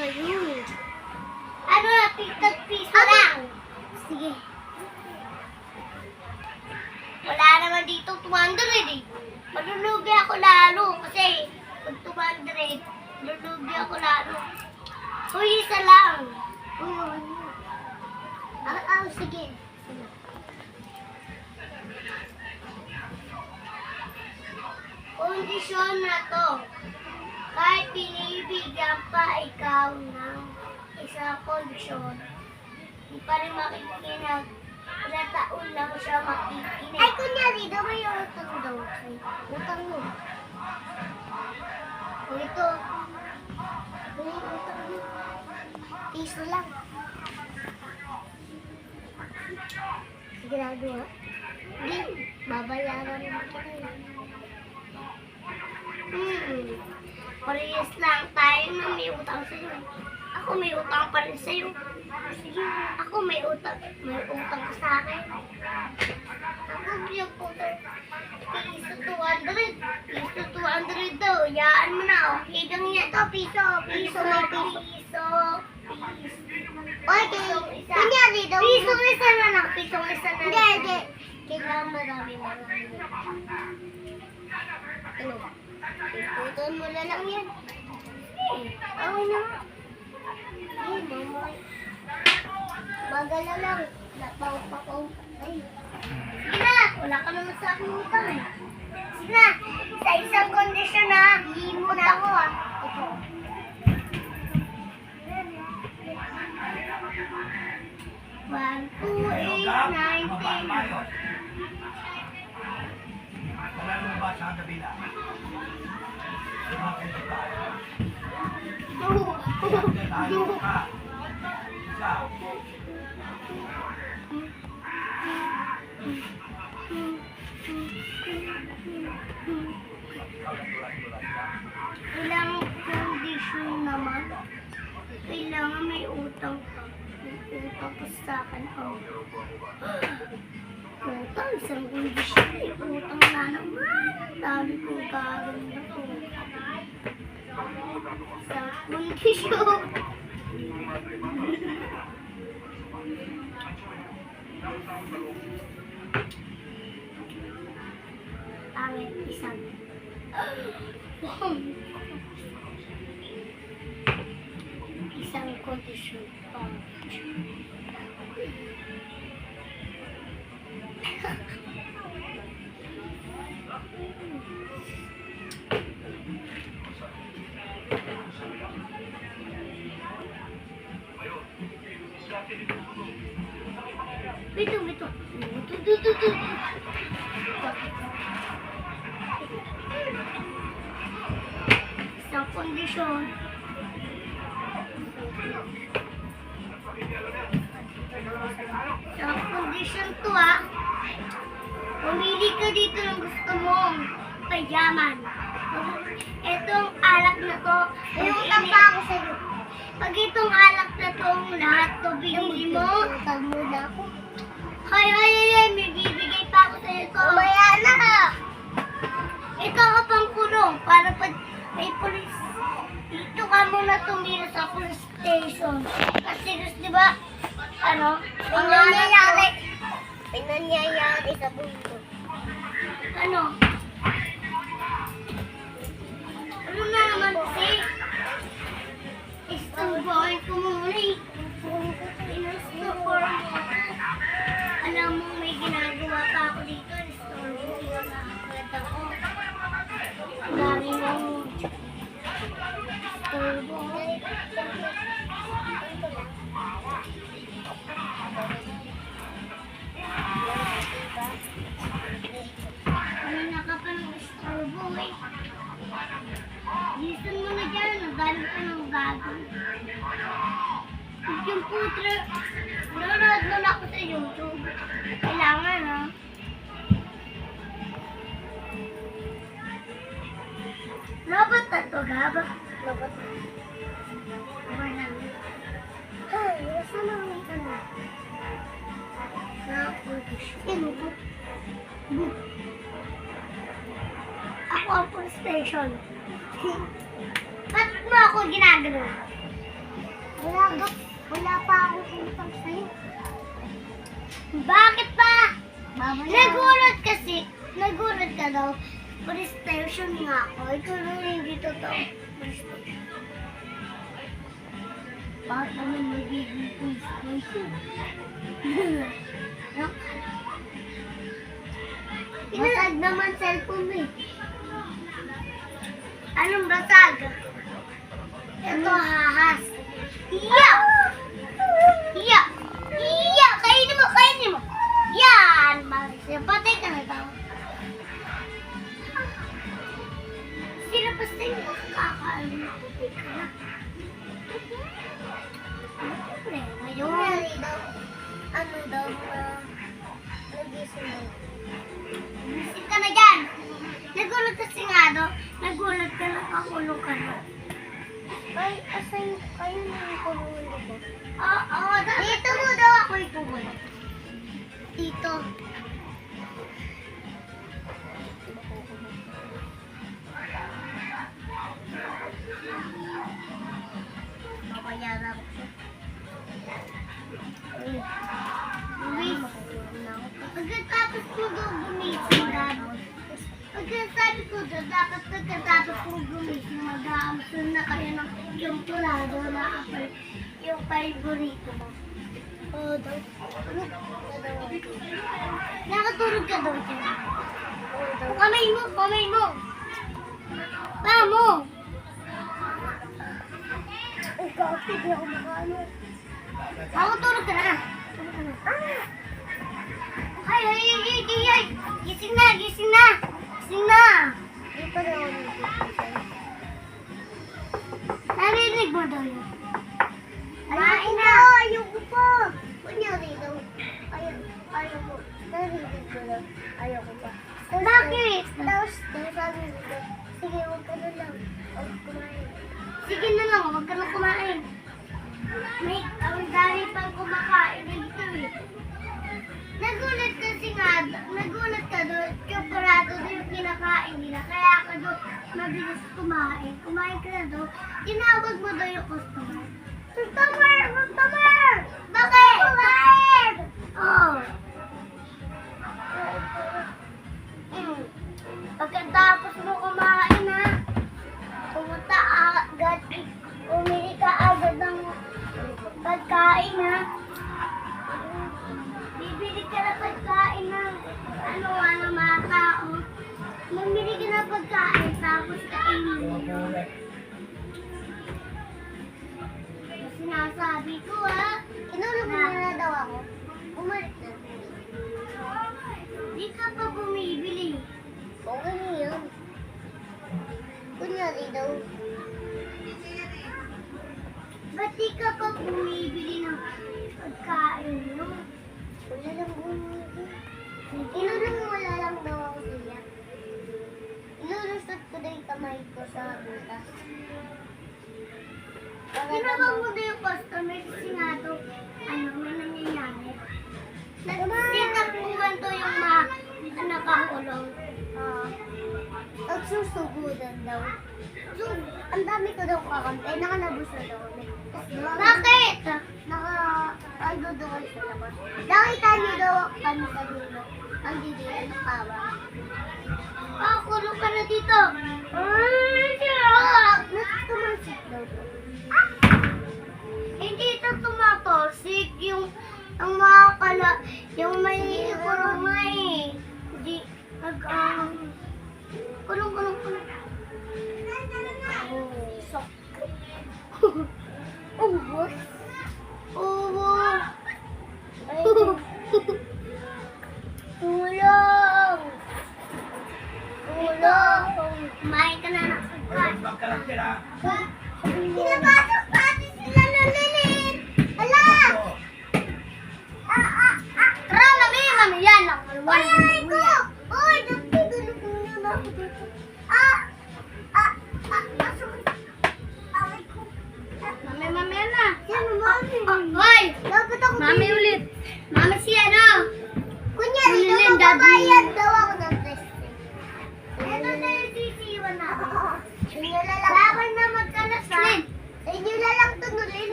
sa'yo eh. Ano na, tiktok piso lang. Sige. Wala naman dito 200 eh. Malulugi ako lalo kasi pag 200, malulugi ako lalo. Uy, isa lang. Uy, uy. Ah, ah, sige. Sige. Kondisyon na to. Kahit pinibigyan pa ikaw ng isang kondisyon, hindi pa rin makikinag. Ilang taon lang siya makikinig. Ay, kunyari, daw may utang daw. Utang mo. O ito. May utang mo. Piso lang. Sigurado ha? Hindi, babayaran mo kita. Hmm. Parehas lang tayo na may utang sa'yo. Ako may utang pa rin sa'yo. Sige, ako may utang. May utang ka sa akin. Ako yung utang. Piso 200. Piso 200 daw. Yaan mo na. Okay lang yan to. Piso. Piso may piso. Piso. Okay. Kunyari daw. Piso isa na lang. Piso isa na lang. Hindi, hindi. Kailangan marami marami. Ano? Iputon mo na lang yan. Eh, okay na nga. Eh, mamay. Magala lang. Napaw pa ko. Ay. Sige na. Wala ka naman sa akin utang eh. Sige. Sa isang kondisyon na. Limot ako ah. Ito. One, two, eight, nine, ten. Wala mo ba sa kabila? Bakit tayo? Tayo ka. Isa. Kailangan condition naman. Kailangan may utang ka. May utang ka sa akin. Oh. Utang, isang condition. May utang na naman. Ang dami kong gagawin na to. Isang condition. Pangit, isang. Isang kondisyon pa. Bito, bito. Bito, bito, bito. Isang kondisyon. Isang kondisyon to ah. Pumili ka dito ng gusto mong payaman. Itong alak na to, may utang pa ako sa'yo. Pag itong alak na tong lahat to binili mo, utang mo na ako. Hay, hay, hay, hay, may bibigay pa ako sa'yo to. Mamaya na ito ka pang Listen mo na dyan. Ang dami ka ng gago. Yung putre, nanonood na ako sa YouTube. Kailangan ha. Robot na. Robot na. Wala na. Ay, nasa na ang ano? Sino po? Ako ang police station. Ba't mo ako ginagano? Wala ka, wala pa akong utang sa'yo. Bakit pa? Nagulat kasi, nagulat ka daw. Police station nga ako. Ikaw na hindi totoo. Bakit naman magiging station? no? Basag naman cellphone eh. Anong basag? Ito hahas. Iya! Iya! Iya! Luis, pagkatapos ko daw gumising gano'n. Pagkasabi ko daw, dapat pagkatapos ko gumising, mag-aamsun na kayo ng chocolate na apple, yung favorito mo. Oo daw. Ano? Nakatulog ka daw dyan. Kamay mo, kamay mo. Pa mo. Ay, kasi di ako makano. Nakatulog ka na. Tulog ka na. Ay, ay, ay, ay, ay, ay. Gising na, gising na. Gising na. Dito na ako nagising. Narinig mo daw yun. Kunyari daw. Ayaw, ayaw ko. Narinig ko lang. Ayaw ko pa. Bakit? Tapos, tapos sabi ko, sige, huwag ka na lang. Huwag kumain. Sige na lang, huwag ka na kumain. May, ang dami pang kumakain dito eh. Nagulat kasi nga, nagulat ka doon, chocolate doon yung kinakain nila. Kaya ka doon mabilis kumain. Kumain ka na doon, tinawag mo doon yung customer. Customer! Customer! Bakit? Kumain! Mm. Pagkatapos mo kumain ha, pumunta agad, umili ka agad ng pagkain ha. Bibili ka na pagkain ng ano ano mga tao. Mamili ka na pagkain butas. Ginawag mo na yung customer kasi nga to, ano, may nangyayari. Nagsitakbuhan to yung mga nakakulong. Ah. Nagsusugudan daw. So, ang dami ko daw kakantay, nakanabos na daw kami. Bakit? Naka, ano daw sa labas. Nakita niyo daw kami sa dulo. Ang didiyan ng kawa. Ah, kulong ka na dito. Kala, yung may kulong nga eh. Hindi, nag, um, kulong, kulong, kulong. Oh, sok. Ubus. Ay. Tulong. Tulong. Kumain ka na ng pagkain. Huwag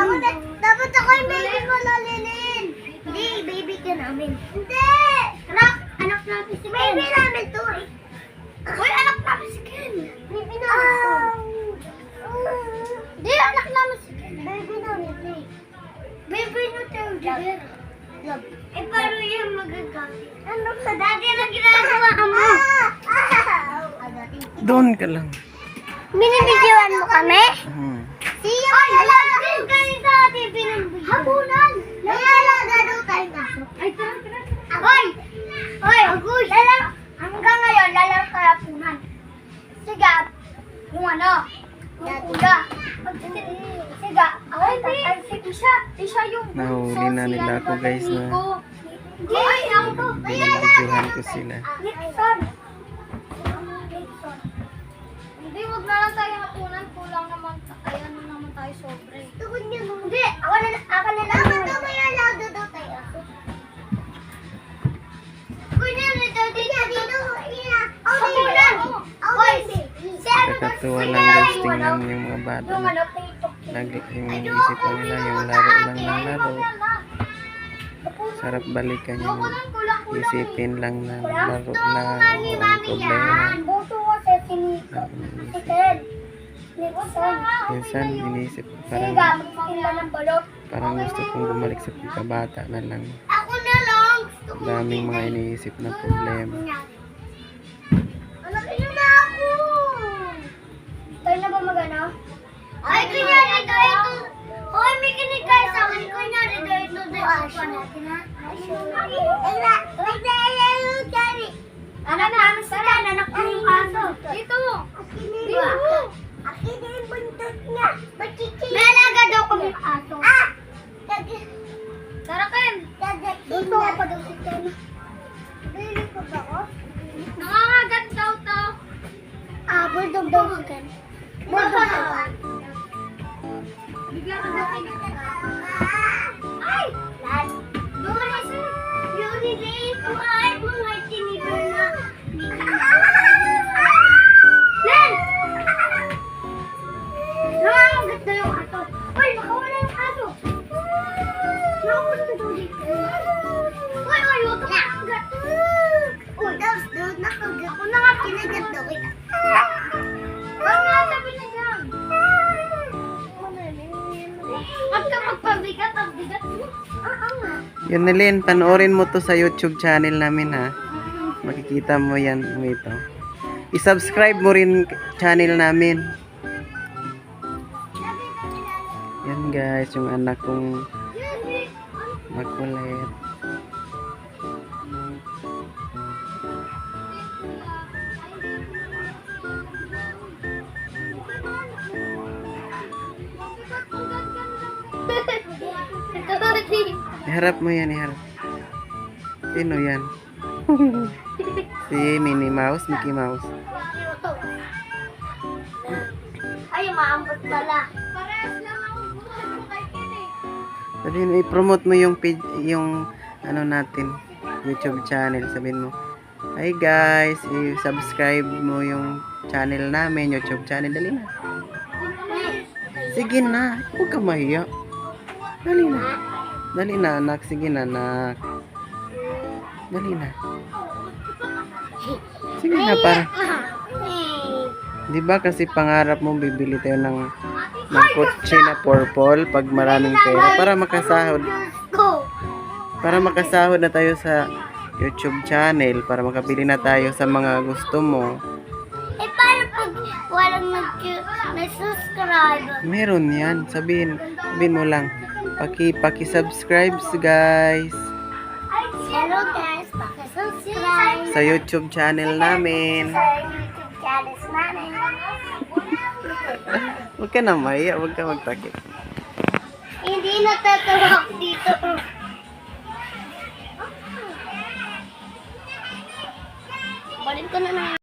Ako na, dapat ako yung baby ko nalilin. Hindi, baby ka namin. Hindi! Rock, anak namin si Ken. Baby namin to. Uy, anak namin si Ken. Baby namin to. Hindi, anak namin si Ken. Baby namin to. Baby na tayo, Jagger. Love. Eh, paano yung magagalit? Ano sa dati na ginagawa mo? Ah, ah. Doon ka lang. Binibidyoan mo kami? Hmm. See you! Ay, tara, tara. Hoy! Hoy, Agoy! Lala, hanggang ngayon, lalaro tayo hapunan. Sige, yung ano, yung kuya. Sige, ako tatay si Isha. Isha yung Nahuli na nila ako, guys, na- ay, ako to. Binibidyohan ko sila. Nixon. Hindi, wag na lang tayo hapunan. Kulang naman. Ayan na naman tayo sobre. Tukod niyo mo. Hindi, ako na, ako na lang. Nakakatuwa lang guys tingnan yung mga bata na lagi yung pa nila yung laro lang ng laro. Sarap balikan yung isipin lang na laro na walang problema. Minsan iniisip ko parang, parang gusto kong bumalik sa pagkabata na lang. Daming mga iniisip na problema. 我拿去拿，来，来，来。Yun ni Day ko ay mga Yun Nilin, panoorin mo to sa YouTube channel namin ha. Makikita mo yan ito. I-subscribe mo rin channel namin. Yan guys, yung anak kong makulit. Iharap mo yan, iharap. Sino yan? si Minnie Mouse, Mickey Mouse. Ay, maambot pala. Parehas lang ako buhay ko kay Ken eh. Sabihin mo, i-promote mo yung page, yung ano natin, YouTube channel. Sabihin mo, Hi guys, i-subscribe mo yung channel namin, YouTube channel. Dali na. Sige na, huwag ka mahiya. Dali na. Dali na, anak. Sige na, anak. Dali na. Sige na, para. Di ba kasi pangarap mo bibili tayo ng, ng kotse na purple pag maraming pera para makasahod. Para makasahod na tayo sa YouTube channel para makabili na tayo sa mga gusto mo. Eh, paano pag walang nag- nag-subscribe? Meron yan. Sabihin, sabihin mo lang. Paki, paki-subscribe guys Hello guys, pakisubscribe sa YouTube channel namin. sa YouTube channels namin. Huwag ka na maya, huwag ka magtakip. Hindi natatawa ako dito. Balik ko na lang.